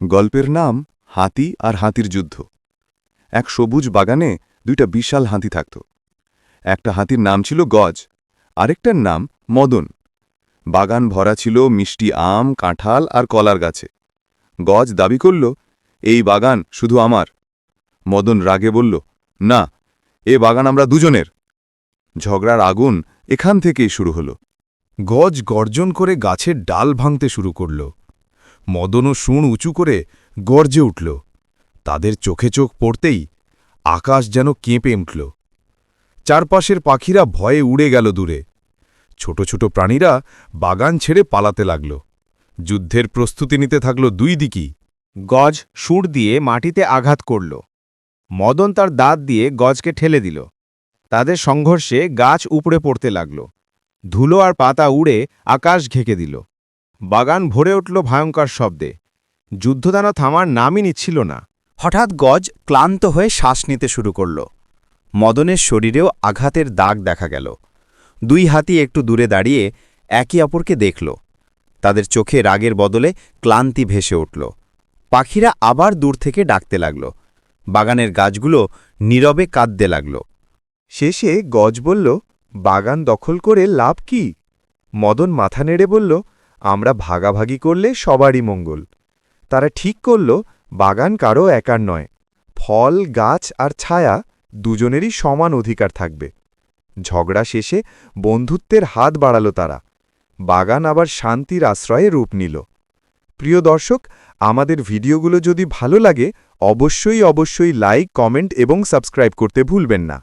গল্পের নাম হাতি আর হাতির যুদ্ধ। এক সবুজ বাগানে দুইটা বিশাল হাতি থাকত। একটা হাতির নাম ছিল গজ, আরেকটার নাম মদন। বাগান ভরা ছিল মিষ্টি আম, কাঁঠাল আর কলার গাছে। গজ দাবি করল, এই বাগান শুধু আমার। মদন রাগে বলল, না, এ বাগান আমরা দুজনের। ঝগড়ার আগুন এখান থেকেই শুরু হলো। গজ গর্জন করে গাছের ডাল ভাঙতে শুরু করল। মদনও শুঁড় উঁচু করে গর্জে উঠল। তাদের চোখে চোখ পড়তেই আকাশ যেন কেঁপে উঠল। চারপাশের পাখিরা ভয়ে উড়ে গেল দূরে। ছোট ছোট প্রাণীরা বাগান ছেড়ে পালাতে লাগল। যুদ্ধের প্রস্তুতি নিতে থাকল দুই দিকই। গজ সুর দিয়ে মাটিতে আঘাত করল। মদন তার দাঁত দিয়ে গজকে ঠেলে দিল। তাদের সংঘর্ষে গাছ উপড়ে পড়তে লাগল। ধুলো আর পাতা উড়ে আকাশ ঘেঁকে দিল। বাগান ভরে উঠল ভয়ঙ্কর শব্দে। যুদ্ধদানা থামার নামই নিচ্ছিল না। হঠাৎ গজ ক্লান্ত হয়ে শ্বাস নিতে শুরু করল। মদনের শরীরেও আঘাতের দাগ দেখা গেল। দুই হাতি একটু দূরে দাঁড়িয়ে একে অপরকে দেখল। তাদের চোখে রাগের বদলে ক্লান্তি ভেসে উঠল। পাখিরা আবার দূর থেকে ডাকতে লাগল। বাগানের গাছগুলো নীরবে কাঁদতে লাগল। শেষে গজ বলল, বাগান দখল করে লাভ কি? মদন মাথা নেড়ে বলল আমরা ভাগাভাগি করলে সবারই মঙ্গল। তারা ঠিক করল, বাগান কারও একার নয়। ফল, গাছ আর ছায়া দুজনেরই সমান অধিকার থাকবে। ঝগড়া শেষে বন্ধুত্বের হাত বাড়ালো তারা। বাগান আবার শান্তির আশ্রয়ে রূপ নিল। প্রিয় দর্শক, আমাদের ভিডিওগুলো যদি ভালো লাগে, অবশ্যই অবশ্যই লাইক, কমেন্ট এবং সাবস্ক্রাইব করতে ভুলবেন না।